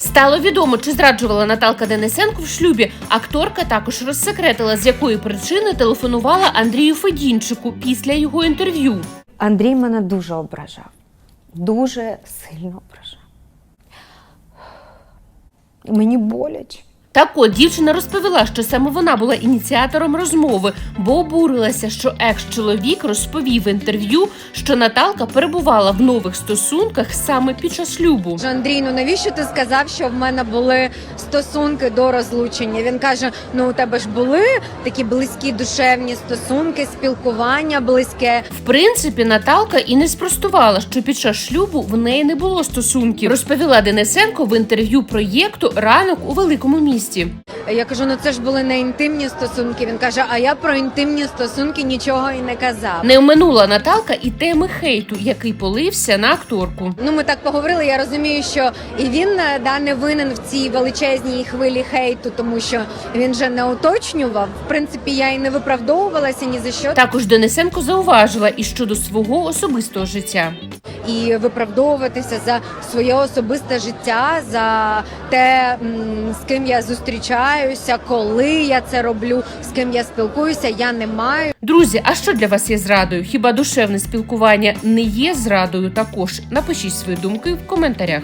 Стало відомо, чи зраджувала Наталка Денисенко в шлюбі. Акторка також розсекретила, з якої причини телефонувала Андрію Федінчику після його інтерв'ю. Андрій мене дуже ображав. Дуже сильно ображав. Мені боляче. Так от дівчина розповіла, що саме вона була ініціатором розмови, бо обурилася, що екс-чоловік розповів в інтерв'ю, що Наталка перебувала в нових стосунках саме під час шлюбу. Андрій, ну навіщо ти сказав, що в мене були стосунки до розлучення? Він каже: ну у тебе ж були такі близькі душевні стосунки, спілкування близьке. В принципі, Наталка і не спростувала, що під час шлюбу в неї не було стосунків. Розповіла Денисенко в інтерв'ю проєкту Ранок у великому місті. Я кажу, ну це ж були не інтимні стосунки. Він каже, а я про інтимні стосунки нічого і не казав. Не оминула Наталка і теми хейту, який полився на акторку. Ну, ми так поговорили. Я розумію, що і він е, да не винен в цій величезній хвилі хейту, тому що він же не уточнював. В принципі, я і не виправдовувалася ні за що. Також Денисенко зауважила і щодо свого особистого життя. І виправдовуватися за своє особисте життя, за те, з ким я зустрічаюся, коли я це роблю, з ким я спілкуюся. Я не маю. Друзі, а що для вас є зрадою? Хіба душевне спілкування не є зрадою? Також напишіть свої думки в коментарях.